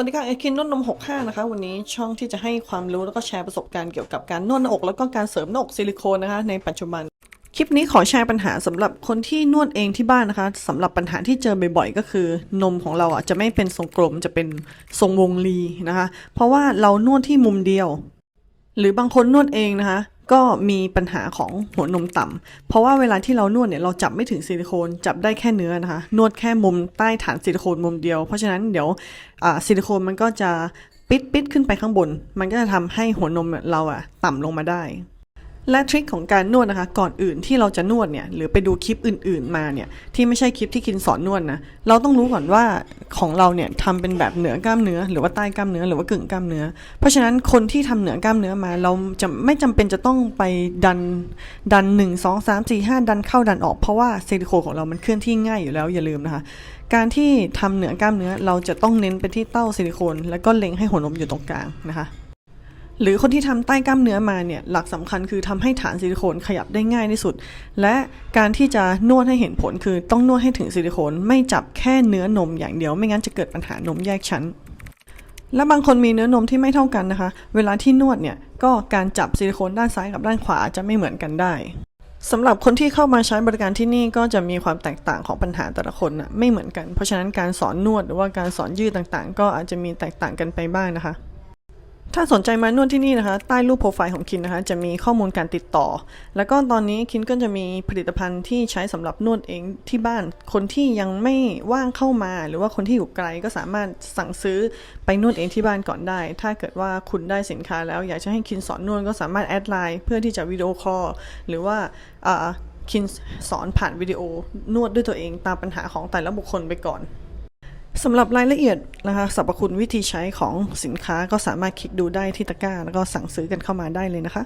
วัสดีค่ะเอคินนวดนม 65 นะคะ วันนี้ช่องที่จะให้ความรู้แล้วก็แชร์ประสบการณ์เกี่ยวกับการนวดหน้าอก แล้วก็การเสริมหน้าอกซิลิโคนนะคะ ในปัจจุบัน คลิปนี้ขอแชร์ปัญหาสำหรับคนที่นวดเองที่บ้านนะคะสำหรับปัญหาที่เจอบ่อยๆ ก็คือนมของเราอะจะไม่เป็นทรงกลมจะเป็นทรงวงรีนะคะ เพราะว่าเรานวดที่มุมเดียว หรือบางคนนวดเองนะคะ ก็มีปัญหาของหัวนมต่ำเพราะว่าเวลาที่เรานวดเนี่ยเราจับไม่ถึงซิลิโคนจับได้แค่เนื้อนะคะ นวดแค่มุมใต้ฐานซิลิโคนมุมเดียว เพราะฉะนั้นเดี๋ยวซิลิโคนมันก็จะปิดปิดขึ้นไปข้างบน มันก็จะทำให้หัวนมเราอะต่ำลงมาได้ และทริคของการนวดนะคะ ก่อนอื่นที่เราจะนวดเนี่ยหรือไปดูคลิปอื่น ๆมาเนี่ยที่ไม่ใช่คลิปที่คินสอนนวดนะเราต้องรู้ก่อนว่าของเราเนี่ยทำเป็นแบบเหนือกล้ามเนื้อ หรือว่าใต้กล้ามเนื้อหรือว่ากึ่งกล้ามเนื้อ เพราะฉะนั้นคนที่ทำเหนือกล้ามเนื้อมาเราจะไม่จำเป็นจะต้องไปดันดันหนึ่งสองสามสี่ห้าดันเข้าดันออกเพราะว่าซิลิโคนของเรามันเคลื่อนที่ง่ายอยู่แล้วอย่าลืมนะคะการที่ทำเหนือกล้ามเนื้อเราจะต้องเน้นไปที่เต้าซิลิโคนแล้วก็เล็งให้หัวนมอยู่ตรงกลางนะคะ หรือคนที่ทำใต้กล้ามเนื้อมาเนี่ยหลักสำคัญคือทำให้ฐานซิลิโคนขยับได้ง่ายที่สุด และการที่จะนวดให้เห็นผลคือต้องนวดให้ถึงซิลิโคนไม่จับแค่เนื้อนมอย่างเดียว ไม่งั้นจะเกิดปัญหานมแยกชั้น และบางคนมีเนื้อนมที่ไม่เท่ากันนะคะ เวลาที่นวดเนี่ยก็การจับซิลิโคนด้านซ้ายกับด้านขวาจะไม่เหมือนกันได้สำหรับคนที่เข้ามาใช้บริการที่นี่ก็จะมีความแตกต่างของปัญหาแต่ละคนนะไม่เหมือนกัน เพราะฉะนั้นการสอนนวดหรือว่าการสอนยืดต่างๆ ก็อาจจะมีแตกต่างกันไปบ้างนะคะ ถ้าสนใจมานวดที่นี่นะคะ ใต้รูปโปรไฟล์ของคินนะคะ จะมีข้อมูลการติดต่อ แล้วก็ตอนนี้คินก็จะมีผลิตภัณฑ์ที่ใช้สำหรับนวดเองที่บ้าน คนที่ยังไม่ว่างเข้ามา หรือว่าคนที่อยู่ไกลก็สามารถสั่งซื้อไปนวดเองที่บ้านก่อนได้ ถ้าเกิดว่าคุณได้สินค้าแล้วอยากจะให้คินสอนนวดก็สามารถแอดไลน์เพื่อที่จะวิดีโอคอลหรือว่าคินสอนผ่านวิดีโอนวดด้วยตัวเองตามปัญหาของแต่ละบุคคลไปก่อน สำหรับรายละเอียดนะคะสรรพคุณวิธีใช้ของสินค้าก็สามารถคลิกดูได้ที่ตะกร้า แล้วก็สั่งซื้อกันเข้ามาได้เลยนะคะ